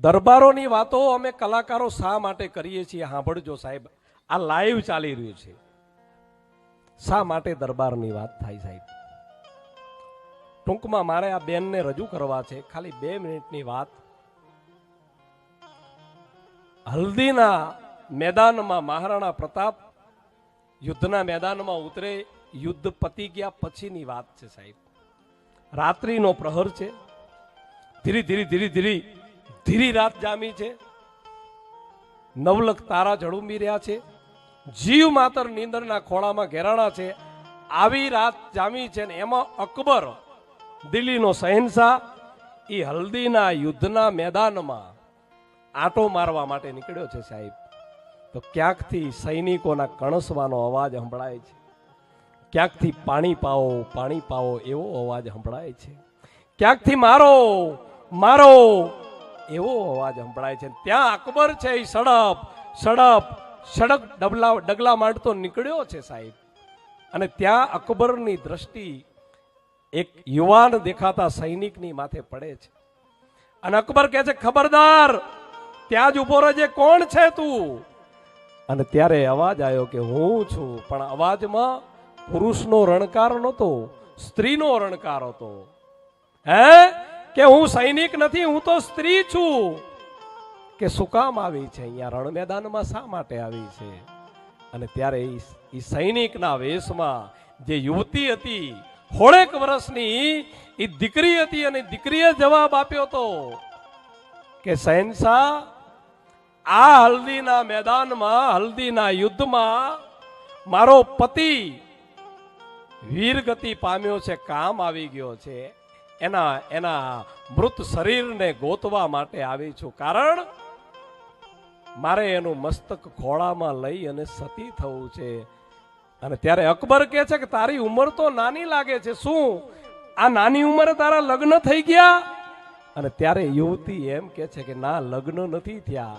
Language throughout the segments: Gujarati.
દરબારોની વાતો અમે કલાકારો શા માટે કરીએ છીએ સાંભળજો સાહેબ. આ લાઈવ ચાલી રહ્યું છે. શા માટે દરબારની વાત થાય સાહેબ? ટૂંકમાં મારે આ બેનને રજૂ કરવા છે. ખાલી બે મિનિટની વાત. હલ્દીના મેદાનમાં મહારાણા પ્રતાપ યુદ્ધના મેદાનમાં ઉતરે, યુદ્ધ પતી ગયા પછીની વાત છે સાહેબ. રાત્રિનો પ્રહર છે. ધીરે ધીરે ધીરે ધીરે ધીરી રાત જામી છે. નવલખ તારા ઝળુંબી રહ્યા છે. જીવ માતર નીંદરના ખોળામાં ઘેરાણા છે. આવી રાત જામી છે ને એમાં અકબર દિલ્હીનો શહેનશાહ એ હલ્દીના યુદ્ધના મેદાનમાં આંટો મારવા માટે નીકળ્યો છે સાહેબ. તો ક્યાંકથી સૈનિકોના કણસવાનો અવાજ સંભળાય છે? ક્યાંકથી પાણી પાવો પાણી પાવો એવો અવાજ સંભળાય છે? ક્યાંકથી મારો મારો એવો અવાજ સંભળાય છે. ત્યાં અકબર છે એ સડપ સડપ, સડક ડબલા, ડગલા માંડતો નીકળ્યો છે સાહેબ. અને ત્યાં અકબરની દ્રષ્ટિ એક યુવાન દેખાતા સૈનિકની માથે પડે છે. અને અકબર કહે છે, ખબરદાર, ત્યાં જ ઊભો રહેજે, કોણ છે તું? અને ત્યારે અવાજ આવ્યો કે, હું છું. પણ અવાજમાં પુરુષનો રણકાર નહોતો, સ્ત્રીનો રણકાર હતો. હે? કે હું સૈનિક નથી, હું તો સ્ત્રી છું. કે શું કામ આવી છે? અહીંયા રણ મેદાનમાં શા માટે આવી છે? અને ત્યારે એ સૈનિકના વેશમાં જે યુવતી હતી, હોળેક વર્ષની એ દીકરી હતી અને દીકરીએ જવાબ આપ્યો હતો કે, શહેનશાહ, આ હલ્દીના મેદાનમાં, હલ્દીના યુદ્ધમાં મારો પતિ વીરગતિ પામ્યો છે, કામ આવી ગયો છે. એના એના મૃત શરીરને ગોતવા માટે આવી છું. કારણ મારે એનું મસ્તક ખોળામાં લઈ અને સતી થવું છે. અને ત્યારે અકબર કહે છે કે તારી ઉંમર તો નાની લાગે છે. શું? આ નાની ઉંમરે તારા લગ્ન થઈ ગયા? અને ત્યારે યુવતી એમ કે છે કે ના, લગ્ન નથી થયા.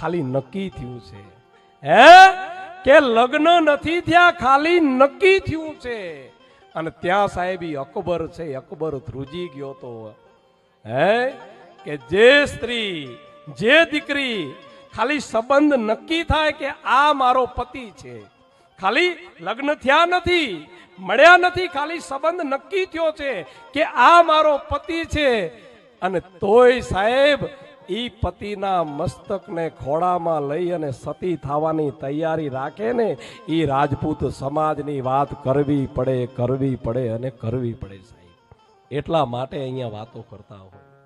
ખાલી નક્કી થયું છે. હે? કે લગ્ન નથી થયા, ખાલી નક્કી થયું છે. અને ત્યાં સાહેબ અકબર છે અકબર ધ્રુજી ગયો તો, હે, કે જે સ્ત્રી, જે દીકરી, ખાલી સંબંધ નક્કી થાય કે આ મારો પતિ છે. ખાલી લગ્ન થયા નથી, મળ્યા નથી, ખાલી સંબંધ નક્કી થયો છે કે આ મારો પતિ છે. અને તોય સાહેબ ઈ પતિના મસ્તકને ખોળામાં લઈ અને સતી થવાની તૈયારી રાખે ને, ઈ રાજપૂત સમાજની વાત કરવી પડે કરવી પડે અને કરવી પડે સાહેબ. એટલા માટે અહીંયા વાતો કરતા હોય.